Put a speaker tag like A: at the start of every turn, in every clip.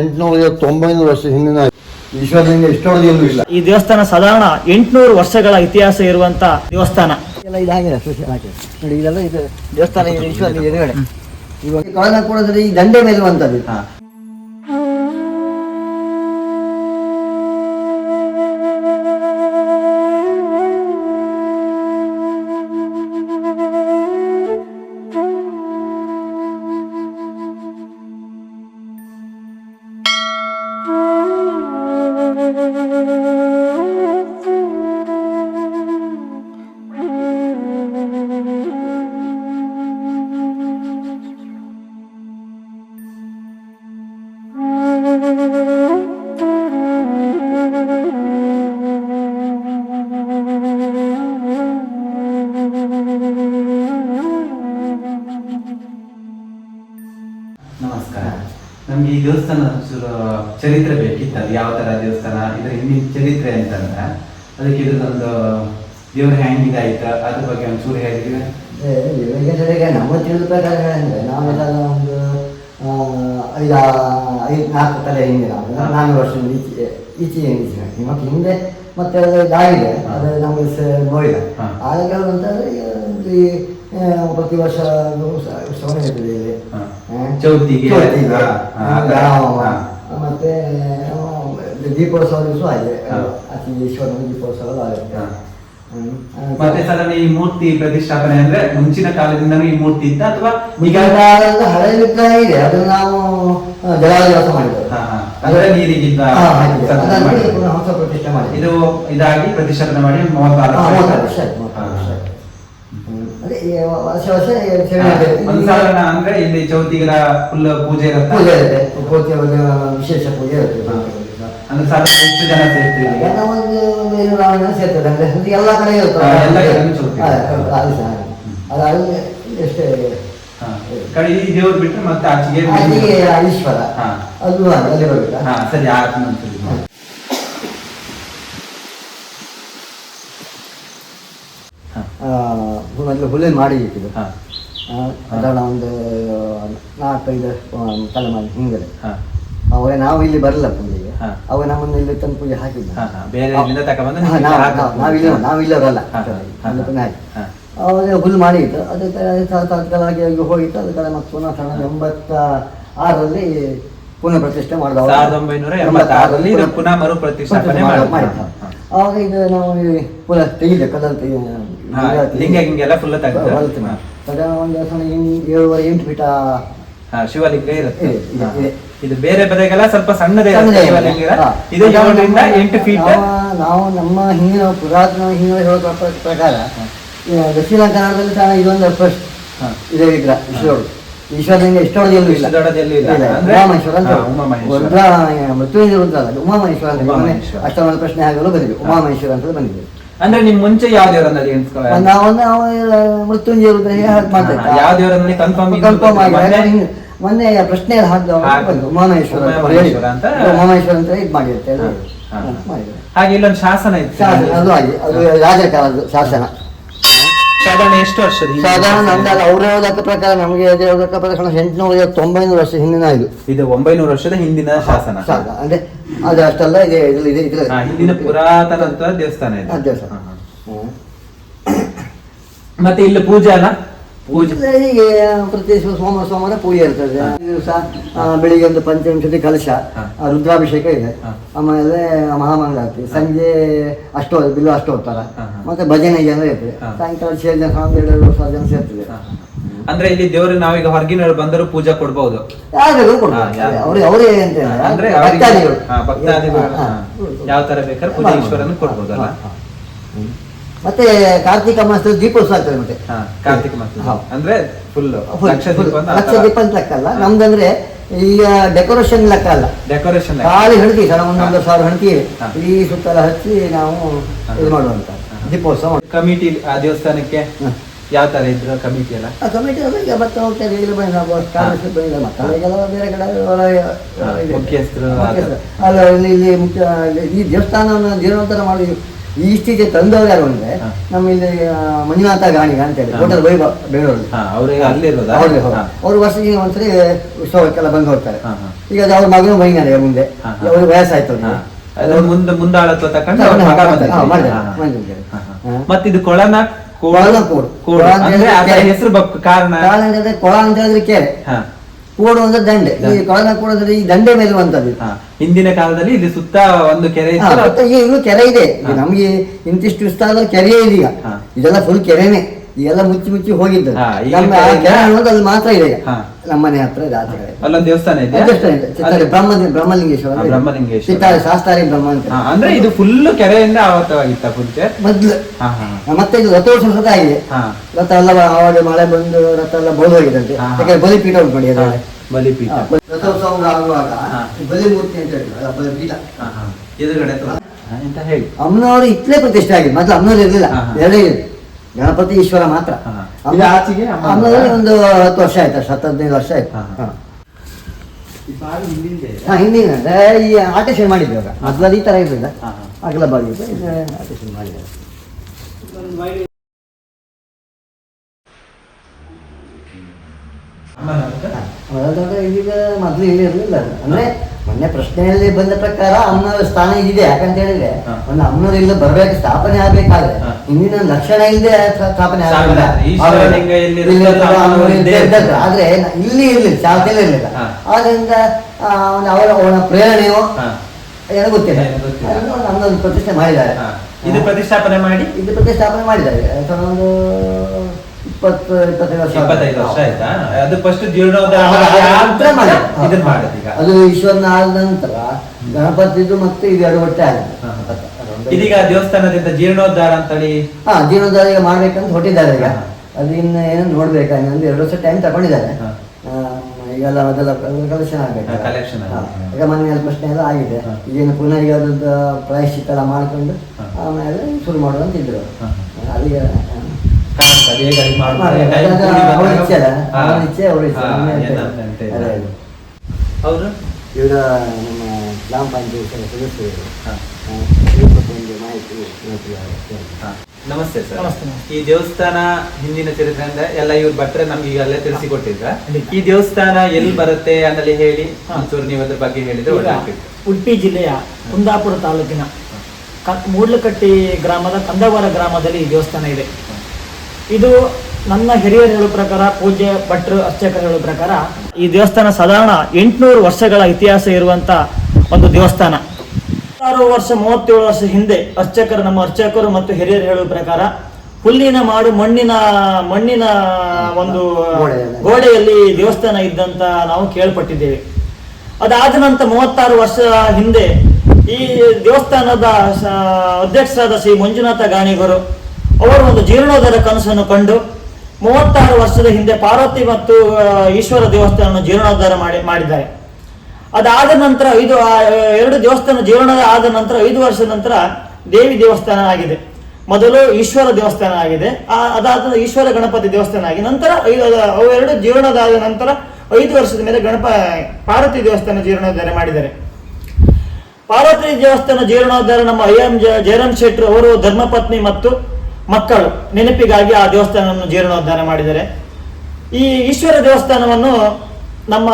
A: ಎಂಟುನೂರ ತೊಂಬೈನೂರು ವರ್ಷ ಹಿಂದಿನ ಈಶ್ವರಲಿಂಗ ಇಷ್ಟೊಳದೇನು ಇಲ್ಲ.
B: ಈ ದೇವಸ್ಥಾನ ಸಾಧಾರಣ ಎಂಟುನೂರು ವರ್ಷಗಳ ಇತಿಹಾಸ ಇರುವಂತ ದೇವಸ್ಥಾನ.
C: ಎಲ್ಲ ಇದಾಗಿದೆ ನೋಡಿ ಇದೆಲ್ಲ ಇದು. ದೇವಸ್ಥಾನ ಇದೆ ಈಶ್ವರನ ಎದುರುಗಡೆ. ಇವಾಗ ಕಾರಣ ಕೂಡ ಈ ದಂಡೆ ಮೇಲೆ
D: ಈ ದೇವಸ್ಥಾನ ಚೂರು ಚರಿತ್ರೆ ಬೇಕಿತ್ತು ಅದು ಯಾವ ತರ ದೇವಸ್ಥಾನ? ಇದ್ರ ಹಿಂದಿನ ಚರಿತ್ರೆ ಅಂತಂದ್ರೆ ಅದಕ್ಕೆ ಇದ್ರದೊಂದು ದೇವ್ರ ಹ್ಯಾಂಗ್ ಆಯ್ತು? ಅದ್ರ ಬಗ್ಗೆ ಒಂದು
C: ಹೇಳಿದ್ವಿ. ಸರಿಯಾಗಿ ನಮ್ಮ ತಿಳಿದ ಪ್ರಕಾರ ನಾವು ನಾವೆಲ್ಲ ಒಂದು ಐದು ಐದು ನಾಲ್ಕು ತಲೆ ಹಿಂದೆ ನಾವು. ನಾಲ್ಕು ವರ್ಷ ಈಚೆ ಈಚೆ ಈಚೆ ಮತ್ತೆ ಹಿಂದೆ ಮತ್ತೆ ಅದು ಇದಾಗಿದೆ ಅದು ನಮಗೆ ನೋಡಿಲ್ಲ. ಆಗ ಅಂತಂದ್ರೆ ಇಲ್ಲಿ ಪ್ರತಿ ವರ್ಷ ಶ್ರವಣ ಇರ್ತದೆ ಇಲ್ಲಿ.
D: ಚೌತಿಗೆ,
C: ಮತ್ತೆ ದೀಪೋತ್ಸವ ದಿವಸ ಆಗಿದೆ
D: ಹಾ.
C: ಅತಿ ಈಶ್ವರನ ದೀಪೋತ್ಸವ ಆಗುತ್ತೆ
D: ಮತ್ತೆ ಸರ್ ಈ ಮೂರ್ತಿ ಪ್ರತಿಷ್ಠಾಪನೆ ಅಂದ್ರೆ ಮುಂಚಿನ ಕಾಲದಿಂದ ಈ ಮೂರ್ತಿ ಇತ್ತ ಅಥವಾ ಈಗ
C: ಈಗ ಕಾಲದ ಹಳೆ ವಿಗ್ರಹ ಇದೆ. ಅದನ್ನ ನಾವು ಜಲಾದಿವಾಸ ಮಾಡಿದ್ದೇವೆ.
D: ಅಂದ್ರೆ
C: ಹಾಗೆ. ಪುನಃ ಹೊಸ ಪ್ರತಿಷ್ಠೆ ಮಾಡಿ
D: ಇದು ಇದಾಗಿ ಪ್ರತಿಷ್ಠಾಪನೆ ಮಾಡಿ ಮೂವತ್ತಾರು ವರ್ಷ
C: ವರ್ಷ ಹೊಸ ಈ ವರ್ಷ ವರ್ಷ ಸೇವೆ
D: ಹಾ.
C: ಮಾಡ್ತೇವೆ.
D: ಒಂದು
C: ಇಲ್ಲಿ
D: ಅಂದ್ರೆ ಇಲ್ಲಿ ಚೌತಿಗಳ ಫುಲ್ ಪೂಜೆ ಇರುತ್ತೆ?
C: ಪೂಜೆ ಇರುತ್ತೆ. ಪೂಜೆ ವಿಶೇಷ ಪೂಜೆ ಇರುತ್ತೆ.
D: ಅಂದ್ರೆ ಸಾಧಾರಣ ಎಷ್ಟು ಜನ
C: ಒಂದು ಒಂದು ಆರು ಸೇರ್ತೇವೆ ಅಂದ್ರೆ ಅದು ಎಲ್ಲ ಕಡೆ
D: ಇರುತ್ತೆ. ಎಲ್ಲ
C: ಅದು ಸಹ. ಅದು ಅಲ್ಲಿ ಎಷ್ಟೇ
D: ಕಡೆ ಈ ದೇವ್ರು ಬಿಟ್ರೆ ಮತ್ತೆ ಆಚೆಗೆ
C: ಈಶ್ವರ. ಅದು ಅಲ್ಲಿ ಬರಬೇಕಾ
D: ಹಾ ಸರಿ ನಂತರ
C: ಮೊದಲು ಹುಲ್ಲಿನ ಮಾಡಿ ಇಟ್ಟಿದ್ದು. ಸಾಧಾರಣ ಒಂದು ನಾಲ್ಕೈದು ತಲೆಮಾರಿ ಹಿಂದೆ
D: ಹಾ.
C: ಅವಾಗ ನಾವು ಇಲ್ಲಿ ಬರಲ್ಲ ಪೂಜೆಗೆ. ಅವಾಗ ನಮ್ಮನ್ನು ಇಲ್ಲಿ ತಂದು ಪೂಜೆ ಹಾಕಿದ್ದ. ನಾವಿಲ್ಲ ನಾವಿಲ್ಲ ಬರಲ್ಲ. ಅವಾಗ ಹುಲ್ಲು ಮಾಡಿತ್ತು ಅದಕ್ಕೆ ತಾತ್ಕಾಲವಾಗಿ ಹೋಗಿತ್ತು ಅದಕ್ಕೆ ಮತ್ತೆ ಪುನಃ ಸಾವಿರದ ಎಂಬತ್ತ ಆರರಲ್ಲಿ ಪುನಃ ಪ್ರತಿಷ್ಠೆ ಮಾಡಿದ
D: ಸಾವಿರದ ಒಂಬೈನೂರ ಎಂಬತ್ತಾರರಲ್ಲಿ ಪುನಃ ಮರು ಪ್ರತಿಷ್ಠೆ.
C: ಅವಾಗ ಇದು ನಾವು ಪುನಃ ತೆಗಿದೆ ಕಲರ್
D: ಹಾ, ಲಿಂಗ ಗಿಂಗೆಲ್ಲ ಫುಲ್ ತೆಗ್ದು.
C: ಒಂದು ಎಂಟು- ಏಳುವರೆ ಎಂಟು ಫೀಟ
D: ಹಾ, ಶಿವಲಿಂಗ ಇರುತ್ತೆ.
C: ಇದೆ,
D: ಬೇರೆ ಸ್ವಲ್ಪ ಸಣ್ಣದೇ ಇರುತ್ತೆ ಶಿವಲಿಂಗ ಇದು ಏಳರಿಂದ ಎಂಟು ಫೀಟ್.
C: ನಾವು- ನಮ್ಮ ಹಿಂದಿನ ಪುರಾತನ ಹಿಂದಿನ ಹೇಳೋ ಪ್ರ- ಪ್ರಕಾರ ದಕ್ಷಿಣ ಕನ್ನಡದಲ್ಲಿ ಇದೊಂದು ಫಸ್ಟ್. ಇದೇ ವಿಗ್ರಹ ವಿಶ್ವಗಳು ಈಶ್ವರಲಿಂಗ ಇಷ್ಟೊಳಗೆ ಎಲ್ಲೂ ಇಲ್ಲ. ಉಮಾಮಹೇಶ್ವರ ಅಂತ. ರುದ್ರ ಮೃತ್ಯುಂಜಯ ರುದ್ರ ಅಲ್ಲ ಉಮಾಮಹೇಶ್ವರ ಅಂತ. ಅಷ್ಟೊಂದು ಪ್ರಶ್ನೆ ಆಗಲು ಬಂದಿದೆ ಉಮಾಮಹೇಶ್ವರ ಅಂತ ಬಂದಿದೆ
D: ಅಂದ್ರೆ ನಿಮ್ ಮುಂಚೆ ಯಾವ ದೇವರನ್ನ ಎನ್ಸ್ಕೊ
C: ನಾವು ನಾವು ಮೃತ್ಯುಂಜಯ ರುದ್ರ
D: ಯಾವ ದೇವರಲ್ಲಿ
C: ಕನ್ಫರ್ಮ್ ಕನ್ಫರ್ಮ್
D: ಮೊನ್ನೆ-
C: ಹಿಂಗೆ ಪ್ರಶ್ನೆ ಹಾಕ್ದ
D: ಹಾಗೆ.
C: ಉಮಾಮಹೇಶ್ವರ ಅಂತ ಹೇಳಿ.
D: ಅಂತ.
C: ಇದು ಮಾಡಿರುತ್ತೆ.
D: ಹಾಗೆ ಇಲ್ಲೊಂದು ಶಾಸನ ಇತ್ತು
C: ಅದು ಆಗಿ ಅದು ರಾಜಕಾಲದ ಶಾಸನ
D: ಸಾಧಾರಣ ಎಷ್ಟು ವರ್ಷದ ಹಿಂದೆ?
C: ಸಾಧಾರಣ ಅಂದಾಗ ಅವ್ರ ಲೆಕ್ಕ ಪ್ರಕಾರ ನಮಗೆ ಲೆಕ್ಕ ಪ್ರಕಾರ ಎಂಟುನೂರ ತೊಂಬೈನೂರು ವರ್ಷ ಹಿಂದಿನ ಇದು
D: ಇದು ಒಂಬೈನೂರು ವರ್ಷದ ಹಿಂದಿನ ಶಾಸನ
C: ಶಾಸನ ಅಂದ್ರೆ ಅದು ಅಷ್ಟೆಲ್ಲ ಇದೆ ಇದ್ರಲ್ಲಿ ಇದೆ ಇದ್ರಲ್ಲಿ
D: ಹಾ, ಹಿಂದಿನ ಪುರಾತನ ದೇವಸ್ಥಾನ ಇದೆ
C: ದೇವಸ್ಥಾನ.
D: ಹಾ, ಹಾ. ಮತ್ತೆ ಇಲ್ಲಿ ಪೂಜಾನ ಪೂಜೆ.
C: ಹೀಗೆ ಪ್ರತಿ ಸೋಮವಾರ ಸೋಮವಾರ ಪೂಜೆ ಇರ್ತದೆ. ದಿವಸ ಬೆಳಿಗ್ಗೆ ಒಂದು ಪಂಚವಿಂಶತಿ ಕಲಶ ರುದ್ರಾಭಿಷೇಕ ಇದೆ. ಆಮೇಲೆ ಮಹಾಮಂಗಳಾರತಿ. ಸಂಜೆ ಅಷ್ಟು ಬಿಲ್ಲು ಅಷ್ಟು ಹೋಗ್ತಾರ. ಮತ್ತೆ ಭಜನೆ ಜನ ಇರ್ತದೆ. ಸಾಯಂಕಾಲ ಸೇರಿ ಜನ ಎರಡು ಸಾವಿರ ಜನ ಸೇರ್ತದೆ.
D: ಅಂದ್ರೆ ಇಲ್ಲಿ ದೇವರು ನಾವೀಗ ಹೊರಗಿನವ್ರು ಬಂದರೂ ಪೂಜೆ ಕೊಡ್ಬಹುದು
C: ಅವ್ರಿಗೆ ಅವರೇ ಅಂತ
D: ಅಂದ್ರೆ
C: ಭಕ್ತಾದಿಗಳು.
D: ಯಾವ ತರ ಬೇಕಾದ್ರೆ ಪೂಜಾ ಈಶ್ವರನ ಕೊಡ್ಬೋದಲ್ಲ.
C: ಮತ್ತೆ ಕಾರ್ತಿಕ ಮಾಸದ ದೀಪೋತ್ಸವ ಆಗ್ತದೆ ಮತ್ತೆ.
D: ಕಾರ್ತಿಕ ಮಾಸ. ಅಂದ್ರೆ ಫುಲ್ ಲಕ್ಷ. ದೀಪ ಅಂತ
C: ಲೆಕ್ಕ ಅಲ್ಲ. ನಮ್ದಂದ್ರೆ ಈಗ ಡೆಕೋರೇಷನ್ ಲೆಕ್ಕ ಅಲ್ಲ.
D: ಡೆಕೋರೇಷನ್
C: ಖಾಲಿ ಹಣತಿ ಸಣ್ಣ ಒಂದೊಂದು. ಸಾವಿರ ಹಣತಿ ಈ ಸುತ್ತಲ ಹಚ್ಚಿ ನಾವು. ಇದು ಮಾಡುವಂತ. ದೀಪೋತ್ಸವ
D: ಕಮಿಟಿ ಆ ದೇವಸ್ಥಾನಕ್ಕೆ. ಯಾವ ತರ ಇದ್ರು ಕಮಿಟಿ ಎಲ್ಲ?
C: ಕಮಿಟಿ ಅವ್ರು ಈಗ ಮತ್ತೆ ಹೋಗ್ತಾರೆ ಈಗ ಬಂದ ನಾವು ಕಾಂಗ್ರೆಸ್ ಬಂದಿಲ್ಲ ಮಕ್ಕಳಿಗೆಲ್ಲ ಬೇರೆ ಕಡೆ
D: ಮುಖ್ಯಸ್ಥರು.
C: ಅಲ್ಲ ಇಲ್ಲಿ ಇಲ್ಲಿ ಮುಖ್ಯ ಈ ದೇವಸ್ಥಾನವನ್ನು ಜೀರ್ಣೋದ್ಧಾರ ಮಾಡಿ ಈ ಇಷ್ಟಿಗೆ ತಂದವರು ಯಾರು ಅಂದ್ರೆ. ನಮ್ಮ ಇಲ್ಲಿ ಮಂಜುನಾಥ ಗಾಣಿಗ ಅಂತ ಹೇಳಿ. ಹೋಟೆಲ್ ವೈಭವ್ ಬೆಂಗಳೂರು
D: ಹಾ ಅವ್ರಿಗೆ ಅಲ್ಲಿರೋದಾ
C: ಅವ್ರಿಗೆ. ಅವ್ರು ವರ್ಷಕ್ಕೆ ಒಂದ್ಸರಿ ಉತ್ಸವಕ್ಕೆಲ್ಲ ಬಂದು ಹೋಗ್ತಾರೆ. ಈಗ ಅದು ಅವ್ರ ಮಗನು ಬೈನಾರೆ ಮುಂದೆ. ಅವ್ರಿಗೆ ವಯಸ್ಸಾಯ್ತು.
D: ಮುಂದೆ ಮುಂದಾಳತ್ವ ತಕೊಂಡು. ಮತ್ತಿದು ಕೊಳನ ಕೋಡು-
C: ಕೋಡು.
D: ಕೋಡು.
C: ಕೊಳ ಅಂತ
D: ಅಂದ್ರೆ ಹೆಸರು ಕಾರಣ
C: ಕೊಳ ಅಂತ ಹೇಳಿದ್ರೆ ಕೆರೆ
D: ಹಾ,
C: ಕೂಡು ಅಂದ್ರೆ ದಂಡೆ. ಈ ಕೊಳನ ಕೂಡು ಅಂದ್ರೆ ಈ ದಂಡೆ ಮೇಲೆ ಬಂತದ್ದು
D: ಹಾ. ಹಿಂದಿನ ಕಾಲದಲ್ಲಿ ಇಲ್ಲಿ ಸುತ್ತ ಒಂದು ಕೆರೆ
C: ಇನ್ನು ಕೆರೆ ಇದೆ. ನಮ್ಗೆ ಇಂತಿಷ್ಟು ವಿಸ್ತಾರದ ಕೆರೆ ಇದೆ ಈಗ ಇದೆಲ್ಲ ಫುಲ್ ಕೆರೆನೆ. ಈಗೆಲ್ಲ ಮುಚ್ಚಿ ಮುಚ್ಚಿ ಹೋಗಿದ್ದು
D: ಕೆರೆ
C: ಅನ್ನೋದು ಅಲ್ಲಿ ಮಾತ್ರ ಇದೆ. ಈಗ.
D: ಹಾ.
C: ನಮ್ಮ ಮನೆ ಹತ್ರ ಇದೆ
D: ಅಲ್ಲೊಂದು ದೇವಸ್ಥಾನ ಇದೆ
C: ಅದಷ್ಟೇ ಇದೆ. ಚಿತ್ತಾರಿ ಬ್ರಹ್ಮ ಬ್ರಹ್ಮಲಿಂಗೇಶ್ವರ
D: ಬ್ರಹ್ಮಲಿಂಗೇಶ್ವರ.
C: ಚಿತ್ತಾರಿ ಶಾಸ್ತಾರಿ ಬ್ರಹ್ಮ ಅಂತ
D: ಹಾ, ಅಂದ್ರೆ ಇದು ಫುಲ್ ಕೆರೆಯಿಂದ ಆವತ್ತವಾಗಿತ್ತ ಪೂಜೆ
C: ಮೊದ್ಲು
D: ಹಾ ಹಾ
C: ಮತ್ತೆ ಇದು ರಥೋತ್ಸವ ಸಹ ಆಗಿದೆ
D: ಹಾ
C: ರಥ ಎಲ್ಲ ಆವಾಗ ಮಳೆ ಬಂದು ರಥ ಎಲ್ಲ ಬೋಲ್ ಹೋಗಿದಂತೆ
D: ಹಾ, ಹಾ.
C: ಯಾಕಂದ್ರೆ ಬಲಿಪೀಠ ಉಂಟು ನೋಡಿ
D: ಹಾ,
C: ಅದ್ರಲ್ಲಿ.
D: ಬಲಿಪೀಠ
C: ಹಾ, ರಥೋತ್ಸವ ಆಗುವಾಗ
D: ಹಾ.
C: ಬಲಿಮೂರ್ತಿ ಅಂತ ಹೇಳಿ ಅಲ್ಲ ಬಲಿಪೀಠ
D: ಹಾ, ಹಾ. ಎದುರುಗಡೆ ತೋರ. ಹಾ, ಎಂತ ಹೇಳಿ
C: ಅಮ್ಮನವರು ಇತ್ಲೇ ಪ್ರತಿಷ್ಠೆ ಆಗಿದೆ ಮೊದಲು ಅಮ್ಮನವ್ರು ಇರಲಿಲ್ಲ
D: ಹಾ, ಹಾ.
C: ಎರಡೇ ಇದೆ ಗಣಪತಿ ಈಶ್ವರ ಮಾತ್ರ
D: ಇದು ಆಚೆಗೆ ಅಮ್ಮನವರ?
C: ಒಂದು ಹತ್ತು ವರ್ಷ ಆಯ್ತು ಅಷ್ಟು ಹತ್ತು ಹದಿನೈದು ವರ್ಷ ಆಯ್ತು.
D: ಹಾ,
C: ಹಿಂದಿನ ಅಂದ್ರೆ ಈ ಆರ್ಟಿಫಿಷಿಯಲ್ ಮಾಡಿದ್ವಿ ಇವಾಗ. ಮೊದಲು ಈ ತರ ಇರಲಿಲ್ಲ. ಅಗಲ ಬಾಗಿ ಆಟೇಷನ್ ಮಾಡಿದ್ದಾರೆ. ಈಗ ಮೊದಲು ಇಲ್ಲಿ ಇರಲಿಲ್ಲ. ಅಂದ್ರೆ ಮೊನ್ನೆ ಪ್ರಶ್ನೆಯಲ್ಲಿ ಬಂದ ಪ್ರಕಾರ ಅಮ್ಮನವರ ಸ್ಥಾನ ಇದೆ ಯಾಕಂತ ಹೇಳಿದ್ರೆ. ಒಂದು ಅಮ್ಮನವ್ರು ಇಲ್ಲ ಬರ್ಬೇಕು ಸ್ಥಾಪನೆ ಆಗ್ಬೇಕಾದ್ರೆ. ಹಿಂದಿನ ಲಕ್ಷಣ ಇಲ್ಲದೆ ಸ್ಥಾಪನೆ ಆಗಲ್ಲ
D: ಆದ್ರೆ
C: ಇಲ್ಲಿ
D: ಇರ್ಲಿಲ್ಲ ಅಮ್ಮನವ್ರು
C: ಇಲ್ಲಿ ಇರ್ಲಿಲ್ಲ. ಆದ್ರಿಂದ ಅವರ ಅವನ ಪ್ರೇರಣೆಯು ಏನೋ ಗೊತ್ತಿಲ್ಲ. ನಮ್ಮದೊಂದು ಪ್ರತಿಷ್ಠೆ ಮಾಡಿದ್ದಾರೆ.
D: ಇದು ಪ್ರತಿಷ್ಠಾಪನೆ ಮಾಡಿ?
C: ಇದು ಪ್ರತಿಷ್ಠಾಪನೆ ಮಾಡಿದ್ದಾರೆ. ಒಂದು ಇಪ್ಪತ್ತು ಇಪ್ಪತ್ತೈದು ವರ್ಷ
D: ಇಪ್ಪತ್ತೈದು ವರ್ಷ ಆಯ್ತಾ? ಅದು ಫಸ್ಟ್ ಜೀರ್ಣೋದ್ಧಾರ
C: ಹಾ,
D: ಮಾಡಿ
C: ಹಾ,
D: ಆದ್ಮೇಲೆ
C: ಮಾಡಿ.
D: ಇದನ್ನ ಮಾಡೋದು ಈಗ
C: ಅದು ಈಶ್ವರನ ಆದ ನಂತರ ಗಣಪತಿದು ಮತ್ತೆ ಇದು ಎರಡು ಒಟ್ಟೆ ಆಗಿದೆ.
D: ಇದೀಗ ದೇವಸ್ಥಾನದಿಂದ ಜೀರ್ಣೋದ್ಧಾರ ಅಂತೇಳಿ?
C: ಹಾ ಜೀರ್ಣೋದ್ಧಾರ ಈಗ ಮಾಡ್ಬೇಕಂತ ಹೊಟ್ಟಿದ್ದಾರೆ ಈಗ. ಅದು ಇನ್ನು ಏನು ನೋಡ್ಬೇಕು ಇನ್ನೊಂದು ಎರಡು ವರ್ಷ ಟೈಮ್ ತಗೊಂಡಿದ್ದಾರೆ. ಈಗೆಲ್ಲ ಅದೆಲ್ಲ ಕಲೆಕ್ಷನ್ ಆಗ್ಬೇಕು.
D: ಆಗಿದೆ.
C: ಈಗ ಮನೆಯಲ್ಲಿ ಪ್ರಶ್ನೆ ಎಲ್ಲ ಆಗಿದೆ. ಈಗೇನು ಪುನಃ ಈಗ ಅದ್ರದ್ದು ಪ್ರಾಯಶ್ಚಿತ್ತ ಎಲ್ಲ ಮಾಡ್ಕೊಂಡು ಆಮೇಲೆ ಶುರು ಮಾಡುವಂತ ಇದ್ರು. ಅವ್ರ.
D: ಹೌದು
C: ಇವಾಗ ನಮ್ಮ ಗ್ರಾಮ ಪಂಚಾಯತ್ ಸದಸ್ಯರು ಮಾಹಿತಿ.
D: ನಮಸ್ತೆ ಸರ್. ಈ ದೇವಸ್ಥಾನ ಹಿಂದಿನ ಚರಿತ್ರೆ ಅಂದ್ರೆ ಎಲ್ಲ ಇವ್ರು ಭಟ್ರೆ ನಮ್ಗೆ ಈಗಲ್ಲೇ ತಿಳಿಸಿಕೊಟ್ಟಿದ್ರ. ಈ ದೇವಸ್ಥಾನ ಎಲ್ಲಿ ಬರುತ್ತೆ ಅನ್ನಲ್ಲಿ ಹೇಳಿ
B: ಹಾ.
D: ಒಂಚೂರು ನೀವು ಅದ್ರ ಬಗ್ಗೆ ಹೇಳಿದ್ರೆ ಒಳ್ಳೆ
B: ಉಡುಪಿ ಜಿಲ್ಲೆಯ ಕುಂದಾಪುರ ತಾಲೂಕಿನ ಮೂಡ್ಲಕಟ್ಟಿ ಗ್ರಾಮದ ಕಂದವರ ಗ್ರಾಮದಲ್ಲಿ ಈ ದೇವಸ್ಥಾನ ಇದೆ ಇದು ನನ್ನ ಹಿರಿಯರು ಹೇಳುವ ಪ್ರಕಾರ ಪೂಜ್ಯ ಭಟ್ರು ಅರ್ಚಕರು ಹೇಳುವ ಪ್ರಕಾರ ಈ ದೇವಸ್ಥಾನ ಸಾಧಾರಣ ಎಂಟುನೂರು ವರ್ಷಗಳ ಇತಿಹಾಸ ಇರುವಂತ ಒಂದು ದೇವಸ್ಥಾನ ಆರು ವರ್ಷ ಮೂವತ್ತೇಳು ವರ್ಷ ಹಿಂದೆ ಅರ್ಚಕರು ನಮ್ಮ ಅರ್ಚಕರು ಮತ್ತು ಹಿರಿಯರು ಹೇಳುವ ಪ್ರಕಾರ ಹುಲ್ಲಿನ ಮಾಡು ಮಣ್ಣಿನ ಮಣ್ಣಿನ ಒಂದು
C: ಗೋಡೆಯಲ್ಲಿ.
B: ಗೋಡೆಯಲ್ಲಿ ದೇವಸ್ಥಾನ ಇದ್ದಂತ ನಾವು ಕೇಳ್ಪಟ್ಟಿದ್ದೇವೆ ಅದಾದ ನಂತರ ಮೂವತ್ತಾರು ವರ್ಷ ಹಿಂದೆ ಈ ದೇವಸ್ಥಾನದ ಅಧ್ಯಕ್ಷರಾದ ಶ್ರೀ ಮಂಜುನಾಥ ಗಾಣಿಗರು ಅವರು ಒಂದು ಜೀರ್ಣೋದ್ಧಾರ ಕನಸನ್ನು ಕಂಡು ಮೂವತ್ತಾರು ವರ್ಷದ ಹಿಂದೆ ಪಾರ್ವತಿ ಮತ್ತು ಈಶ್ವರ ದೇವಸ್ಥಾನವನ್ನು ಜೀರ್ಣೋದ್ಧಾರ ಮಾಡಿ, ಮಾಡಿದ್ದಾರೆ. ಅದಾದ ನಂತರ ಐದು ಎರಡು ದೇವಸ್ಥಾನ ಜೀರ್ಣ ಆದ ನಂತರ ಐದು ವರ್ಷದ ನಂತರ ದೇವಿ ದೇವಸ್ಥಾನ ಆಗಿದೆ. ಮೊದಲು ಈಶ್ವರ ದೇವಸ್ಥಾನ ಆಗಿದೆ. ಆ, ಅದಾದ ಈಶ್ವರ ಗಣಪತಿ ದೇವಸ್ಥಾನ ಆಗಿ ನಂತರ ಅವೆರಡು ಜೀರ್ಣದಾದ ನಂತರ ಐದು ವರ್ಷದ ಮೇಲೆ ಗಣಪ, ಪಾರ್ವತಿ ದೇವಸ್ಥಾನ ಜೀರ್ಣೋದ್ಧಾರ ಮಾಡಿದ್ದಾರೆ. ಪಾರ್ವತಿ ದೇವಸ್ಥಾನ ಜೀರ್ಣೋದ್ಧಾರ ನಮ್ಮ ಐ ಎಂ ಜಯರಾಮ್ ಶೆಟ್ರು ಅವರು ಧರ್ಮಪತ್ನಿ ಮತ್ತು ಮಕ್ಕಳು ನೆನಪಿಗಾಗಿ ಆ ದೇವಸ್ಥಾನವನ್ನು ಜೀರ್ಣೋದ್ಧಾರ ಮಾಡಿದ್ದಾರೆ. ಈ ಈಶ್ವರ ದೇವಸ್ಥಾನವನ್ನು ನಮ್ಮ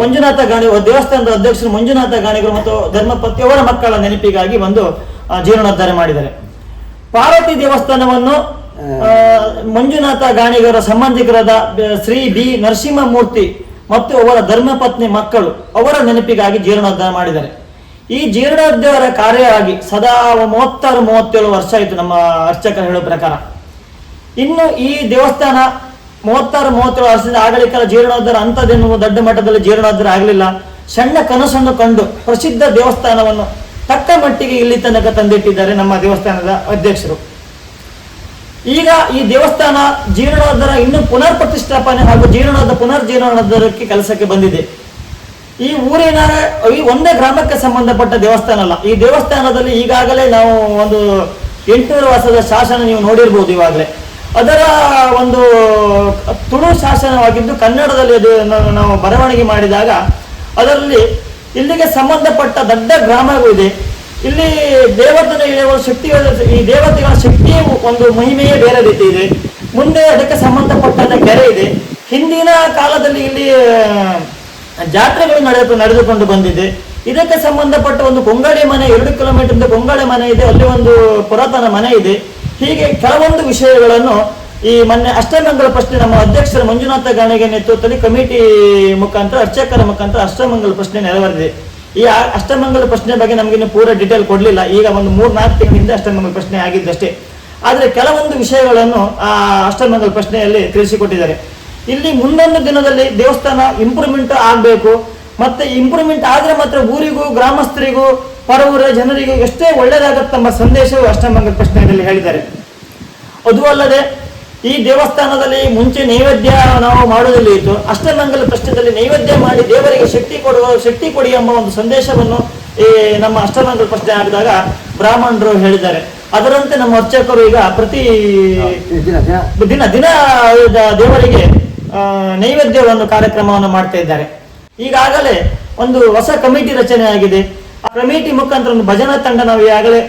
C: ಮಂಜುನಾಥ.
B: ಗಾಣಿ ದೇವಸ್ಥಾನದ ಅಧ್ಯಕ್ಷರು ಮಂಜುನಾಥ ಗಾಣಿಗರು ಮತ್ತು ಧರ್ಮಪತಿ ಅವರ ಮಕ್ಕಳ ನೆನಪಿಗಾಗಿ ಒಂದು ಜೀರ್ಣೋದ್ಧಾರ ಮಾಡಿದ್ದಾರೆ. ಪಾರ್ವತಿ ದೇವಸ್ಥಾನವನ್ನು ಮಂಜುನಾಥ ಗಾಣಿಗರ ಸಂಬಂಧಿಕರಾದ ಶ್ರೀ ಬಿ ನರಸಿಂಹಮೂರ್ತಿ ಮತ್ತು ಅವರ ಧರ್ಮಪತ್ನಿ ಮಕ್ಕಳು ಅವರ ನೆನಪಿಗಾಗಿ ಜೀರ್ಣೋದ್ಧಾರ ಮಾಡಿದ್ದಾರೆ. ಈ ಜೀರ್ಣೋದ್ಧಾರ ಆಗಿ ಸದಾ ಮೂವತ್ತಾರು, ಮೂವತ್ತೇಳು ವರ್ಷ ಆಯಿತು ನಮ್ಮ ಅರ್ಚಕರು ಹೇಳೋ ಪ್ರಕಾರ. ಇನ್ನು ಈ ದೇವಸ್ಥಾನ ಮೂವತ್ತಾರು, ಮೂವತ್ತೇಳು ವರ್ಷದಿಂದ ಆಗಲಿಕ್ಕೆ ಜೀರ್ಣೋದ್ಧಾರ ಅಂತದೇನು ದೊಡ್ಡ ಮಟ್ಟದಲ್ಲಿ ಜೀರ್ಣೋದ್ಧಾರ ಆಗಲಿಲ್ಲ. ಸಣ್ಣ ಕನಸನ್ನು ಕಂಡು ಪ್ರಸಿದ್ಧ ದೇವಸ್ಥಾನವನ್ನು ತಕ್ಕ ಮಟ್ಟಿಗೆ ಇಲ್ಲಿ ತನಕ ತಂದಿಟ್ಟಿದ್ದಾರೆ ನಮ್ಮ ದೇವಸ್ಥಾನದ ಅಧ್ಯಕ್ಷರು. ಈಗ ಈ ದೇವಸ್ಥಾನ ಜೀರ್ಣೋದ್ಧಾರ ಇನ್ನು ಪುನರ್ ಪ್ರತಿಷ್ಠಾಪನೆ ಹಾಗೂ ಪುನರ್ ಜೀರ್ಣೋದ್ಧಾರಕ್ಕೆ ಕೆಲಸಕ್ಕೆ ಬಂದಿದೆ. ಈ ಊರಿನ ಈ ಒಂದೇ ಗ್ರಾಮಕ್ಕೆ ಸಂಬಂಧಪಟ್ಟ ದೇವಸ್ಥಾನ ಅಲ್ಲ. ಈ ದೇವಸ್ಥಾನದಲ್ಲಿ ಈಗಾಗಲೇ ನಾವು ಒಂದು ಎಂಟುನೂರು ವರ್ಷದ ಶಾಸನ ನೀವು ನೋಡಿರ್ಬೋದು ಇವಾಗಲೇ. ಅದರ ಒಂದು ತುಳು ಶಾಸನವಾಗಿದ್ದು ಕನ್ನಡದಲ್ಲಿ ಅದು ನಾವು- ಬರವಣಿಗೆ ಮಾಡಿದಾಗ ಅದರಲ್ಲಿ ಇಲ್ಲಿಗೆ ಸಂಬಂಧಪಟ್ಟ ದೊಡ್ಡ ಗ್ರಾಮಗಳು ಇದೆ. ಇಲ್ಲಿ ದೇವತನ ಇರುವ ಈ ದೇವತೆಗಳ ಶಕ್ತಿಯ ಒಂದು ಮಹಿಮೆಯೇ ಬೇರೆ ರೀತಿ ಇದೆ. ಮುಂದೆ ಅದಕ್ಕೆ ಸಂಬಂಧಪಟ್ಟಂತ ಕೆರೆ ಇದೆ. ಹಿಂದಿನ ಕಾಲದಲ್ಲಿ ಇಲ್ಲಿ ಜಾತ್ರೆಗಳು ನಡೆದು ನಡೆದುಕೊಂಡು ಬಂದಿದೆ. ಇದಕ್ಕೆ ಸಂಬಂಧಪಟ್ಟ ಒಂದು ಕೊಂಗಾಳಿ ಮನೆ, ಎರಡು ಕಿಲೋಮೀಟರ್ ಕೊಂಗಾಳಿ ಮನೆ ಇದೆ. ಅಲ್ಲಿ ಒಂದು ಪುರಾತನ ಮನೆ ಇದೆ. ಹೀಗೆ ಕೆಲವೊಂದು ವಿಷಯಗಳನ್ನು ಈ ಮೊನ್ನೆ ಅಷ್ಟಮಂಗಲ ಪ್ರಶ್ನೆ ನಮ್ಮ ಅಧ್ಯಕ್ಷರ ಮಂಜುನಾಥ ಗಾಣಿಗೆ ನೇತೃತ್ವದಲ್ಲಿ ಕಮಿಟಿ ಮುಖಾಂತರ, ಅರ್ಚಕರ ಮುಖಾಂತರ ಅಷ್ಟಮಂಗಲ ಪ್ರಶ್ನೆ ನೆರವೇರಿದೆ. ಈ ಅಷ್ಟಮಂಗಲ ಪ್ರಶ್ನೆ ಬಗ್ಗೆ ನಮಗೆ ಇನ್ನು ಪೂರ ಡೀಟೇಲ್ ಕೊಡಲಿಲ್ಲ. ಈಗ ಒಂದು ಮೂರ್ ನಾಲ್ಕು ತಿಂಗಳಿಂದ ಅಷ್ಟಮಂಗಲ ಪ್ರಶ್ನೆ ಆಗಿದ್ದಷ್ಟೇ. ಆದರೆ ಕೆಲವೊಂದು ವಿಷಯಗಳನ್ನು ಆ ಅಷ್ಟಮಂಗಲ ಪ್ರಶ್ನೆಯಲ್ಲಿ ತಿಳಿಸಿಕೊಟ್ಟಿದ್ದಾರೆ. ಇಲ್ಲಿ ಮುಂದೊಂದು ದಿನದಲ್ಲಿ ದೇವಸ್ಥಾನ ಇಂಪ್ರೂವ್ಮೆಂಟ್ ಆಗಬೇಕು. ಮತ್ತೆ ಇಂಪ್ರೂವ್ಮೆಂಟ್ ಆದ್ರೆ ಮಾತ್ರ ಊರಿಗೂ ಗ್ರಾಮಸ್ಥರಿಗೂ ಪರವೂರ ಜನರಿಗೂ ಎಷ್ಟೇ ತಮ್ಮ ಸಂದೇಶವು ಅಷ್ಟಮಂಗಲ ಪ್ರಶ್ನೆಯಲ್ಲಿ ಹೇಳಿದ್ದಾರೆ. ಅದು ಅಲ್ಲದೆ ಈ ದೇವಸ್ಥಾನದಲ್ಲಿ ಮುಂಚೆ ನೈವೇದ್ಯ ನಾವು ಮಾಡೋದಿಲ್ಲ ಇತ್ತು. ಅಷ್ಟಮಂಗಲ ಪ್ರಶ್ನೆಯಲ್ಲಿ ನೈವೇದ್ಯ ಮಾಡಿ ದೇವರಿಗೆ ಶಕ್ತಿ ಕೊಡುವ ಶಕ್ತಿ ಕೊಡಿ ಎಂಬ ಒಂದು ಸಂದೇಶವನ್ನು ಈ ನಮ್ಮ ಅಷ್ಟಮಂಗಲ ಪ್ರಶ್ನೆ ಆಗಿದಾಗ ಬ್ರಾಹ್ಮಣರು ಹೇಳಿದ್ದಾರೆ. ಅದರಂತೆ ನಮ್ಮ ಅರ್ಚಕರು ಈಗ ಪ್ರತಿ
A: ದಿನ ದಿನ.
B: ದೇವರಿಗೆ ಆ, ನೈವೇದ್ಯವನ್ನು ಕಾರ್ಯಕ್ರಮವನ್ನು ಮಾಡ್ತಾ ಇದ್ದಾರೆ. ಈಗಾಗಲೇ ಒಂದು ಹೊಸ ಕಮಿಟಿ ರಚನೆ ಆಗಿದೆ. ಆ ಕಮಿಟಿ ಮುಖಾಂತರ ಒಂದು ಭಜನಾ ತಂಡ ನಾವು ಈಗಾಗಲೇ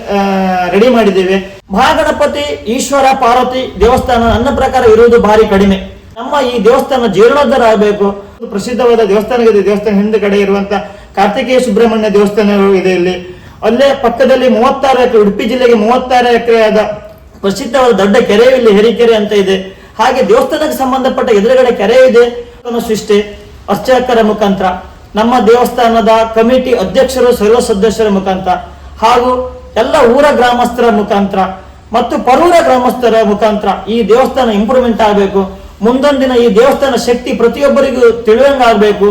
B: ರೆಡಿ ಮಾಡಿದ್ದೇವೆ. ಮಹಾಗಣಪತಿ ಈಶ್ವರ ಪಾರ್ವತಿ ದೇವಸ್ಥಾನ ನನ್ನ ಪ್ರಕಾರ ಇರುವುದು ಭಾರಿ ಕಡಿಮೆ. ನಮ್ಮ ಈ ದೇವಸ್ಥಾನ ಜೀರ್ಣೋದ್ಧಾರ ಆಗಬೇಕು. ಒಂದು ಪ್ರಸಿದ್ಧವಾದ ದೇವಸ್ಥಾನ ಇದೆ. ದೇವಸ್ಥಾನ ಹಿಂದುಗಡೆ ಇರುವಂತ ಕಾರ್ತಿಕೇಯ ಸುಬ್ರಹ್ಮಣ್ಯ ದೇವಸ್ಥಾನ ಇದೆ ಇಲ್ಲಿ. ಅಲ್ಲೇ ಪಕ್ಕದಲ್ಲಿ ಮೂವತ್ತಾರು ಎಕರೆ ಉಡುಪಿ ಜಿಲ್ಲೆಗೆ ಮೂವತ್ತಾರು ಆದ ಪ್ರಸಿದ್ಧವಾದ ದೊಡ್ಡ ಕೆರೆ ಇಲ್ಲಿ ಹೆರಿಕೆರೆ ಅಂತ ಇದೆ. ಹಾಗೆ ದೇವಸ್ಥಾನಕ್ಕೆ ಸಂಬಂಧಪಟ್ಟ ಎದುರುಗಡೆ ಕೆರೆ ಇದೆ. ಸೃಷ್ಟಿ ಅರ್ಚಕರ ಮುಖಾಂತರ. ನಮ್ಮ ದೇವಸ್ಥಾನದ ಕಮಿಟಿ ಅಧ್ಯಕ್ಷರು ಸರ್ವ ಸದಸ್ಯರ ಮುಖಾಂತರ. ಹಾಗೂ ಎಲ್ಲ ಊರ ಗ್ರಾಮಸ್ಥರ ಮುಖಾಂತರ ಮತ್ತು ಪರೂರ ಗ್ರಾಮಸ್ಥರ ಮುಖಾಂತರ ಈ ದೇವಸ್ಥಾನ ಇಂಪ್ರೂವ್ಮೆಂಟ್ ಆಗಬೇಕು. ಮುಂದೊಂದಿನ ಈ ದೇವಸ್ಥಾನ ಶಕ್ತಿ ಪ್ರತಿಯೊಬ್ಬರಿಗೂ ತಿಳಿಯಂಗ ಆಗಬೇಕು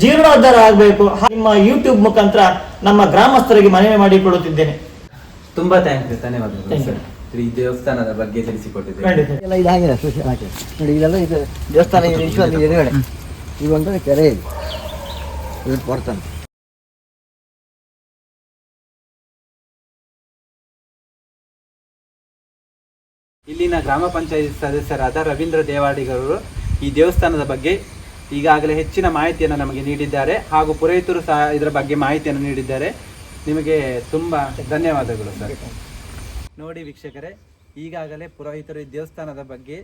B: ಜೀರ್ಣೋದ್ಧಾರ ಆಗಬೇಕು. ನಿಮ್ಮ ಯೂಟ್ಯೂಬ್ ಮುಖಾಂತರ ನಮ್ಮ ಗ್ರಾಮಸ್ಥರಿಗೆ ಮನವಿ ಮಾಡಿಕೊಡುತ್ತಿದ್ದೇನೆ
D: ತುಂಬಾ ಥ್ಯಾಂಕ್ ಯು ಧನ್ಯವಾದಗಳು. ಈ ದೇವಸ್ಥಾನದ ಬಗ್ಗೆ ತಿಳಿಸಿಕೊಟ್ಟಿದ್ದೇವೆ.
C: ಎಲ್ಲ ಇದು ಹಾಗೆ ಹಾಕಿ ನೋಡಿ ಇದೆಲ್ಲ ಇದು ದೇವಸ್ಥಾನ ಎದುರುಗಡೆ ಕೆರೆ ಇದೆ. ಇದು ಬರ್ತಾನೆ
D: ಇಲ್ಲಿನ ಗ್ರಾಮ ಪಂಚಾಯತ್ ಸದಸ್ಯರಾದ ರವೀಂದ್ರ ದೇವಾಡಿಗರು ಈ ದೇವಸ್ಥಾನದ ಬಗ್ಗೆ ಈಗಾಗಲೇ ಹೆಚ್ಚಿನ ಮಾಹಿತಿಯನ್ನು ನಮಗೆ ನೀಡಿದ್ದಾರೆ ಹಾಗೂ ಪುರೋಹಿತರು ಸಹ ಇದರ ಬಗ್ಗೆ ಮಾಹಿತಿಯನ್ನು ನೀಡಿದ್ದಾರೆ. ನಿಮಗೆ ತುಂಬಾ ಧನ್ಯವಾದಗಳು ಸರ್. ನೋಡಿ ವೀಕ್ಷಕರೇ, ಈಗಾಗಲೇ ಪುರೋಹಿತರು ಈ ದೇವಸ್ಥಾನದ ಬಗ್ಗೆ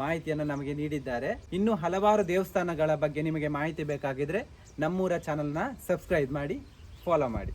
D: ಮಾಹಿತಿಯನ್ನು ನಮಗೆ ನೀಡಿದ್ದಾರೆ. ಇನ್ನು ಹಲವಾರು ದೇವಸ್ಥಾನಗಳ ಬಗ್ಗೆ ನಿಮಗೆ ಮಾಹಿತಿ ಬೇಕಾಗಿದ್ರೆ ನಮ್ಮೂರ ಚಾನಲ್ನ ಸಬ್ಸ್ಕ್ರೈಬ್ ಮಾಡಿ ಫಾಲೋ ಮಾಡಿ.